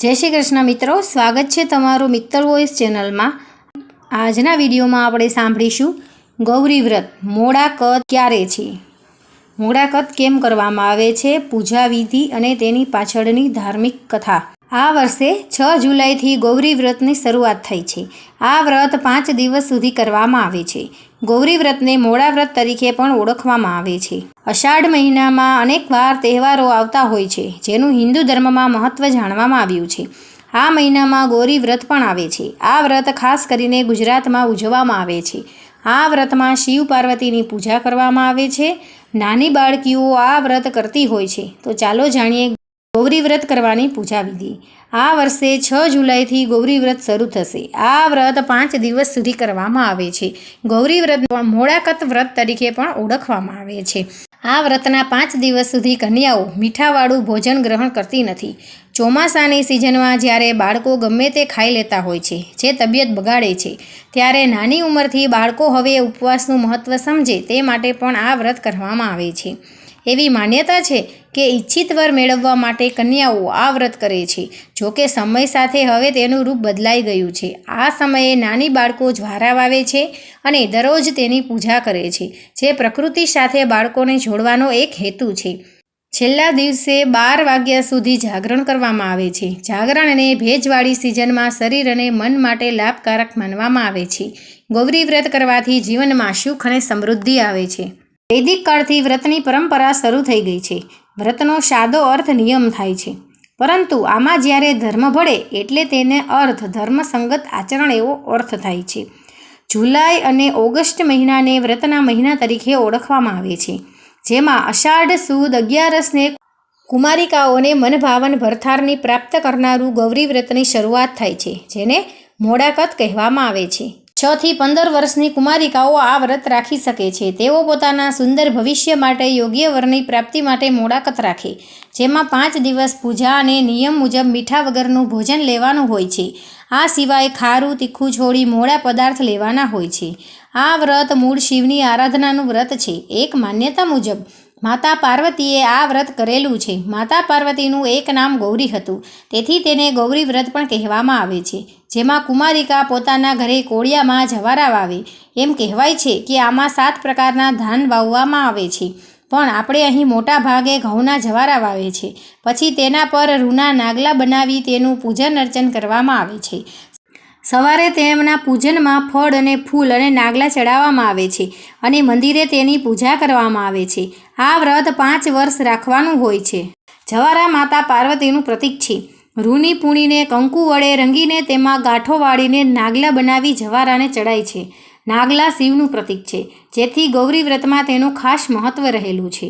જય શ્રી કૃષ્ણ મિત્રો, સ્વાગત છે તમારું મિત્તલ વોઇસ ચેનલમાં. આજના વિડીયોમાં આપણે સાંભળીશું, ગૌરી વ્રત, મોડા કદ ક્યારે છે? મોડા કદ કેમ કરવામાં આવે છે? પૂજા વિધિ અને તેની પાછળની ધાર્મિક કથા. આ વર્ષે છ જુલાઈથી ગૌરી વ્રતની શરૂઆત થઈ છે. આ વ્રત પાંચ દિવસ સુધી કરવામાં આવે છે. ગૌરી વ્રતને મોડા વ્રત તરીકે પણ ઓળખવામાં આવે છે. અષાઢ મહિનામાં અનેકવાર તહેવારો આવતા હોય છે, જેનું હિન્દુ ધર્મમાં મહત્ત્વ જાણવામાં આવ્યું છે. આ મહિનામાં ગૌરી વ્રત પણ આવે છે. આ વ્રત ખાસ કરીને ગુજરાતમાં ઉજવવામાં આવે છે. આ વ્રતમાં શિવ પાર્વતીની પૂજા કરવામાં આવે છે. નાની બાળકીઓ આ વ્રત કરતી હોય છે. તો ચાલો જાણીએ ગૌરી વ્રત કરવાની પૂજા વિધિ. આ વર્ષે છ જુલાઈથી ગૌરી વ્રત શરૂ થશે. આ વ્રત પાંચ દિવસ સુધી કરવામાં આવે છે. ગૌરી વ્રત મોડાકત વ્રત તરીકે પણ ઓળખવામાં આવે છે. આ વ્રતના પાંચ દિવસ સુધી કન્યાઓ મીઠાવાળું ભોજન ગ્રહણ કરતી નથી. ચોમાસાની સિઝનમાં જ્યારે બાળકો ગમે તે ખાઈ લેતા હોય છે, જે તબિયત બગાડે છે, ત્યારે નાની ઉંમરથી બાળકો હવે ઉપવાસનું મહત્ત્વ સમજે તે માટે પણ આ વ્રત કરવામાં આવે છે. એવી માન્યતા છે કે ઈચ્છિત વર મેળવવા માટે કન્યાઓ આ વ્રત કરે છે. જોકે સમય સાથે હવે તેનું રૂપ બદલાઈ ગયું છે. આ સમયે નાની બાળકો જ્વારા વાવે છે અને દરરોજ તેની પૂજા કરે છે, જે પ્રકૃતિ સાથે બાળકોને જોડવાનો એક હેતુ છે. છેલ્લા દિવસે બાર વાગ્યા સુધી જાગરણ કરવામાં આવે છે. જાગરણને ભેજવાળી સિઝનમાં શરીર અને મન માટે લાભકારક માનવામાં આવે છે. ગૌરી વ્રત કરવાથી જીવનમાં સુખ અને સમૃદ્ધિ આવે છે. વૈદિક કાળથી વ્રતની પરંપરા શરૂ થઈ ગઈ છે. વ્રતનો સાદો અર્થ નિયમ થાય છે. પરંતુ આમાં જ્યારે ધર્મ ભળે એટલે તેને અર્થ, ધર્મસંગત આચરણ એવો અર્થ થાય છે. જુલાઈ અને ઓગસ્ટ મહિનાને વ્રતના મહિના તરીકે ઓળખવામાં આવે છે. જેમાં અષાઢ, સુદ અગિયારસને કુમારિકાઓને મનભાવન ભરથારની પ્રાપ્ત કરનારું ગૌરી વ્રતની શરૂઆત થાય છે, જેને મોડાકત કહેવામાં આવે છે. છ થી પંદર વર્ષની કુમારિકાઓ આ વ્રત રાખી શકે છે. તેઓ પોતાના સુંદર ભવિષ્ય માટે યોગ્ય વરની પ્રાપ્તિ માટે મોડાકત રાખે, જેમાં પાંચ દિવસ પૂજા અને નિયમ મુજબ મીઠા વગરનું ભોજન લેવાનું હોય છે. આ સિવાય ખારું, તીખું છોડી મોડા પદાર્થ લેવાના હોય છે. આ વ્રત મૂળ શિવની આરાધનાનું વ્રત છે. એક માન્યતા મુજબ, માતા પાર્વતીએ આ વ્રત કરેલું છે. માતા પાર્વતીનું એક નામ ગૌરી હતું. તેથી તેને ગૌરી વ્રત પણ કહેવામાં આવે છે. જેમાં કુમારિકા પોતાના ઘરે કોળિયામાં જવારા વાવે એમ કહેવાય છે કે આમાં સાત પ્રકારના ધાન વાવવામાં આવે છે. પણ આપણે અહીં મોટા ભાગે ઘઉંના જવારા વાવે છે. પછી તેના પર રૂના નાગલા બનાવી તેનું પૂજન અર્ચન કરવામાં આવે છે. સવારે તેમના પૂજનમાં ફળ અને ફૂલ અને નાગલા ચડાવવામાં આવે છે અને મંદિરે તેની પૂજા કરવામાં આવે છે. આ વ્રત પાંચ વર્ષ રાખવાનું હોય છે. જવારા માતા પાર્વતીનું પ્રતીક છે. રૂની પૂણીને કંકુ વડે રંગીને તેમાં ગાંઠો વાળીને નાગલા બનાવી જવારાને ચડાય છે. નાગલા શિવનું પ્રતીક છે, જેથી ગૌરી વ્રતમાં તેનું ખાસ મહત્ત્વ રહેલું છે.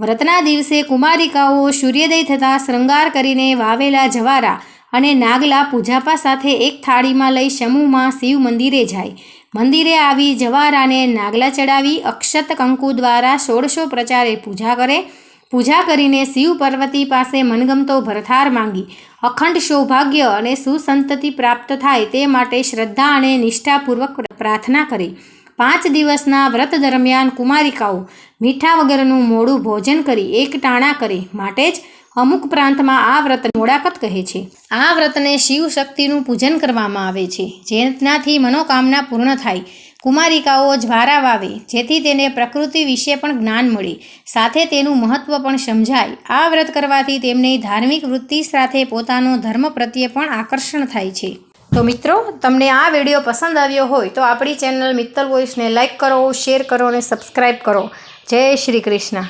વ્રતના દિવસે કુમારિકાઓ સૂર્યોદય થતાં શૃંગાર કરીને વાવેલા જવારા અને નાગલા પૂજાપા સાથે એક થાળીમાં લઈ સમૂહમાં શિવ મંદિરે જાય. મંદિરે આવી જવારાને નાગલા ચડાવી અક્ષત કંકુ દ્વારા સોળસો પ્રચારે પૂજા કરે પૂજા કરીને શિવ પાર્વતી પાસે મનગમતો ભરથાર માંગી. અખંડ સૌભાગ્ય અને સુસંતતિ પ્રાપ્ત થાય તે માટે શ્રદ્ધા અને નિષ્ઠાપૂર્વક પ્રાર્થના કરે. પાંચ દિવસના વ્રત દરમિયાન કુમારિકાઓ મીઠા વગરનું મોડું ભોજન કરી એક ટાણા કરે માટે જ અમુક પ્રાંતમાં આ વ્રત મોડાકત કહે છે. આ વ્રતને શિવ શક્તિનું પૂજન કરવામાં આવે છે. જેનાથી મનોકામના પૂર્ણ થાય. કુમારિકાઓ જ્વારા વાવે, જેથી તેને પ્રકૃતિ વિશે પણ જ્ઞાન મળે. સાથે તેનું મહત્ત્વ પણ સમજાય. આ વ્રત કરવાથી તેમને ધાર્મિક વૃત્તિ સાથે પોતાનો ધર્મ પ્રત્યે પણ આકર્ષણ થાય છે. તો મિત્રો, તમને આ વીડિયો પસંદ આવ્યો હોય તો આપણી ચેનલ મિત્તલ વોઇસને લાઇક કરો, શેર કરો અને સબસ્ક્રાઈબ કરો. જય શ્રી કૃષ્ણ.